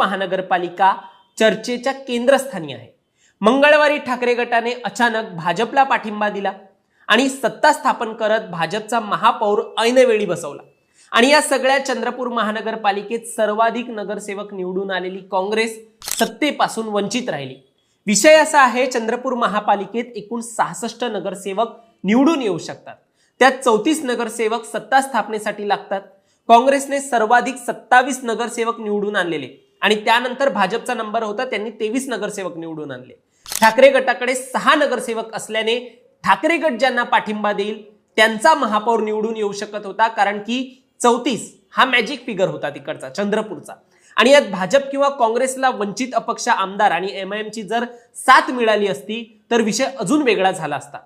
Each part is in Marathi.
महानगरपालिका चर्चेच्या केंद्रस्थानी आहे. मंगळवारी ठाकरे गटाने अचानक भाजपला पाठिंबा दिला आणि सत्ता स्थापन करत भाजपचा महापौर ऐनवेळी बसवला. आणि या सगळ्या चंद्रपूर महानगरपालिकेत सर्वाधिक नगरसेवक निवडून आलेली काँग्रेस सत्तेपासून वंचित राहिली. विषय असा आहे चंद्रपूर महापालिकेत एकूण सहासष्ट नगरसेवक निवडून येऊ शकतात. त्यात चौतीस नगरसेवक सत्ता स्थापनेसाठी लागतात. काँग्रेसने सर्वाधिक सत्तावीस नगरसेवक निवडून आणलेले. आणि त्यानंतर भाजपचा नंबर होता त्यांनी तेवीस नगरसेवक निवडून आणले. ठाकरे गटाकडे सहा नगरसेवक असल्याने ठाकरे गट ज्यांना पाठिंबा देईल त्यांचा महापौर निवडून येऊ शकत होता कारण की चौतीस हा मॅजिक फिगर होता तिकडचा चंद्रपूरचा. आणि यात भाजप किंवा काँग्रेसला वंचित अपक्ष आमदार आणि एम आय ची जर साथ मिळाली असती तर विषय अजून वेगळा झाला असता.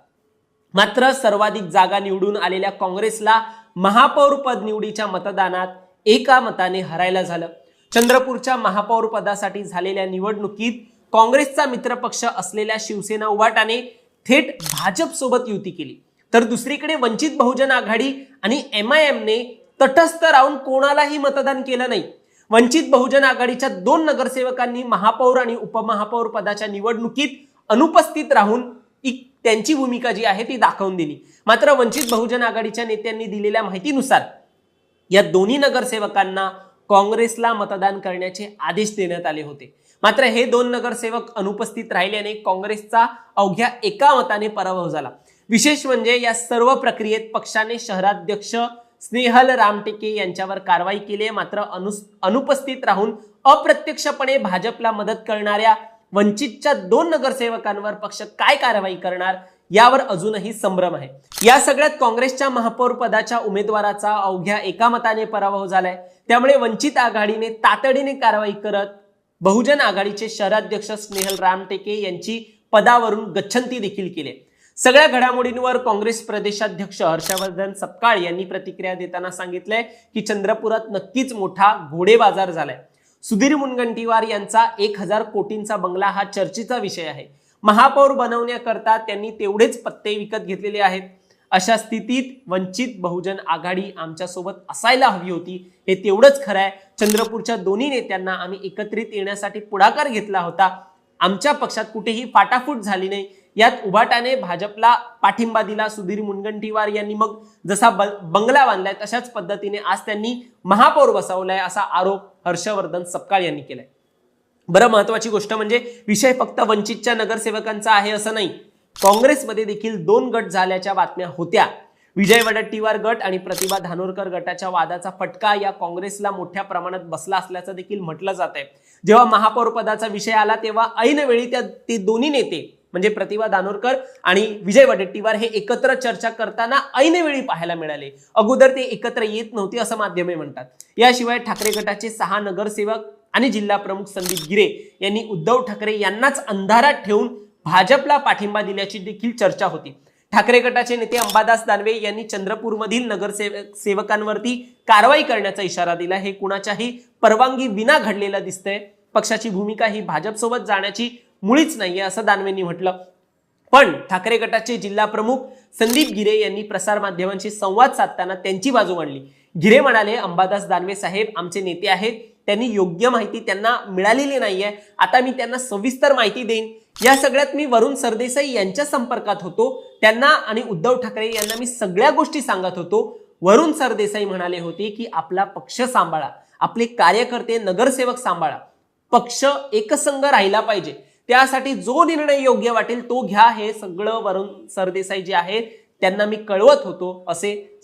मात्र सर्वाधिक जागा निवडून आलेल्या काँग्रेसला महापौर पद निवडीच्या मतदानात एका मताने हरायला झालं. चंद्रपूरच्या महापौर पदासाठी झालेल्या निवडणुकीत काँग्रेसचा मित्रपक्ष असलेल्या शिवसेना उभाटाने थेट भाजप सोबत युती केली. तर दुसरीकडे वंचित बहुजन आघाडी आणि एम आय एमने तटस्थ राहून कोणालाही मतदान केलं नाही. वंचित बहुजन आघाडीच्या दोन नगरसेवकांनी महापौर आणि उपमहापौर पदाच्या निवडणुकीत अनुपस्थित राहून त्यांची भूमिका जी आहे ती दाखवून दिली. मात्र वंचित बहुजन आघाडीच्या नेत्यांनी दिलेल्या माहितीनुसार या दोन्ही नगरसेवकांना काँग्रेसला मतदान करण्याचे आदेश देण्यात आले होते. मात्र हे दोन नगरसेवक अनुपस्थित राहिल्याने काँग्रेसचा अवघ्या एका मताने पराभव झाला. विशेष म्हणजे या सर्व प्रक्रियेत पक्षाने शहराध्यक्ष स्नेहल रामटेके यांच्यावर कारवाई केली मात्र अनु अनुपस्थित राहून अप्रत्यक्षपणे भाजपला मदत करणाऱ्या वंचितच्या दोन नगरसेवकांवर पक्ष काय कारवाई करणार? यावर अजूनही संभ्रम आहे. या सगळ्यात काँग्रेसच्या महापौर पदाच्या उमेदवाराचा अवघ्या एका मताने पराभव झालाय. त्यामुळे वंचित आघाडीने तातडीने कारवाई करत बहुजन आघाडीचे शहराध्यक्ष स्नेहल रामटेके यांची पदावरून गच्छंती देखील केली सगळ्या घडामोडींवर काँग्रेस प्रदेशाध्यक्ष हर्षवर्धन सपकाळ यांनी प्रतिक्रिया देताना सांगितलंय की चंद्रपुरात नक्कीच मोठा घोडे बाजार झालाय. सुधीर मुनगंटीवार यांचा एक हजार कोटींचा बंगला हा चर्चेचा विषय आहे. महापौर बनवण्याकरता त्यांनी तेवढेच पत्ते विकत घेतलेले आहेत. अशा स्थितीत वंचित बहुजन आघाडी आमच्यासोबत असायला हवी होती. हे तेवढंच खरं आहे चंद्रपूरच्या दोन्ही नेत्यांना आम्ही एकत्रित येण्यासाठी पुढाकार घेतला होता. आमच्या पक्षात कुठेही फाटाफूट झाली नाही. यात उभाटाने भाजपला पाठिंबा दिला सुधीर मुनगंटीवार यांनी मग जसा बंगला बांधलाय तशाच पद्धतीने आज त्यांनी महापौर बसवलाय असा आरोप हर्षवर्धन सपकाळ यांनी केलाय. बरं महत्वाची गोष्ट म्हणजे विषय फक्त वंचितच्या नगरसेवकांचा आहे असं नाही. काँग्रेसमध्ये देखील दोन गट झाल्याच्या बातम्या होत्या. विजय वडट्टीवार गट आणि प्रतिभा धानोरकर गटाच्या वादाचा फटका या काँग्रेसला मोठ्या प्रमाणात बसला असल्याचं देखील म्हटलं जात आहे जेव्हा महापौर पदाचा विषय आला तेव्हा ऐनवेळी त्या ते दोन्ही नेते म्हणजे प्रतिभा दानोरकर आणि विजय वडेट्टीवार हे एकत्र चर्चा करताना ऐनवेळी पाहायला मिळाले. अगोदर ते एकत्र येत नव्हते असं माध्यमे म्हणतात. याशिवाय ठाकरे गटाचे सहा नगरसेवक आणि जिल्हा प्रमुख संदीप गिरे यांनी उद्धव ठाकरे यांनाच अंधारात ठेवून भाजपला पाठिंबा दिल्याची देखील चर्चा होती. ठाकरे गटाचे नेते अंबादास दानवे यांनी चंद्रपूरमधील नगरसेवक सेवकांवरती कारवाई करण्याचा इशारा दिला. हे कुणाच्याही परवानगी विना घडलेलं दिसतंय. पक्षाची भूमिका ही भाजपसोबत जाण्याची मुळीच नाहीये असं दानवेंनी म्हटलं. पण ठाकरे गटाचे जिल्हा प्रमुख संदीप गिरे यांनी प्रसारमाध्यमांशी संवाद साधताना त्यांची बाजू मांडली. गिरे म्हणाले अंबादास दानवे साहेब आमचे नेते आहेत. त्यांनी योग्य माहिती त्यांना मिळालेली नाहीये. आता मी त्यांना सविस्तर माहिती देईन. या सगळ्यात मी वरुण सरदेसाई यांच्या संपर्कात होतो. त्यांना आणि उद्धव ठाकरे यांना मी सगळ्या गोष्टी सांगत होतो. वरुण सरदेसाई म्हणाले होते की आपला पक्ष सांभाळा. आपले कार्यकर्ते नगरसेवक सांभाळा. पक्ष एकसंघ राहिला पाहिजे. त्यासाठी जो निर्णय योग्य वाटेल तो घ्या. हे सगळं वरुण सरदेसाई जे आहेत त्यांना मी कळवत होतो. असे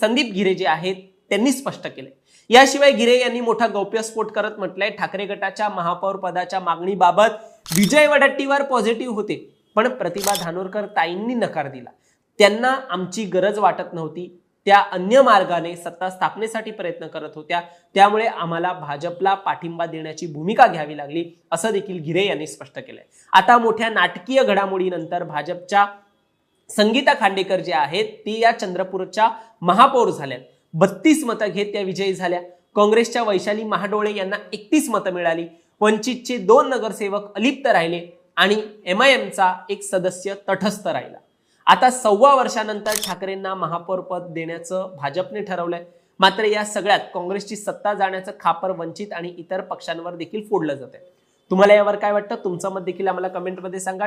संदीप गिरे जे आहेत त्यांनी स्पष्ट केले याशिवाय गिरे यांनी मोठा गौप्यस्फोट करत म्हटलंय. ठाकरे गटाच्या महापौर पदाच्या मागणीबाबत विजय वडट्टीवार पॉझिटिव्ह होते पण प्रतिभा धानोरकर ताईंनी नकार दिला. त्यांना आमची गरज वाटत नव्हती. त्या अन्य मार्गाने सत्ता स्थापनेसाठी प्रयत्न करत होत्या. त्यामुळे आम्हाला भाजपला पाठिंबा देण्याची भूमिका घ्यावी लागली असं देखील गिरे यांनी स्पष्ट केलंय. आता मोठ्या नाटकीय घडामोडीनंतर भाजपच्या संगीता खांडेकर जे आहेत ती या चंद्रपूरच्या महापौर झाल्यात. बत्तीस मतं घेत त्या विजयी झाल्या. काँग्रेसच्या वैशाली महाडोळे यांना एकतीस मतं मिळाली. वंचितचे दोन नगरसेवक अलिप्त राहिले आणि एम आय एमचा एक सदस्य तटस्थ राहिला. आता सव्वा वर्षानंतर ठाकरेंना महापौरपद देण्याचं भाजपने ठरवलंय. मात्र या सगळ्यात काँग्रेसची सत्ता जाण्याचं खापर वंचित आणि इतर पक्षांवर देखील फोडलं जात आहे तुम्हाला यावर काय वाटतं? तुमचं मत देखील आम्हाला कमेंटमध्ये सांगा.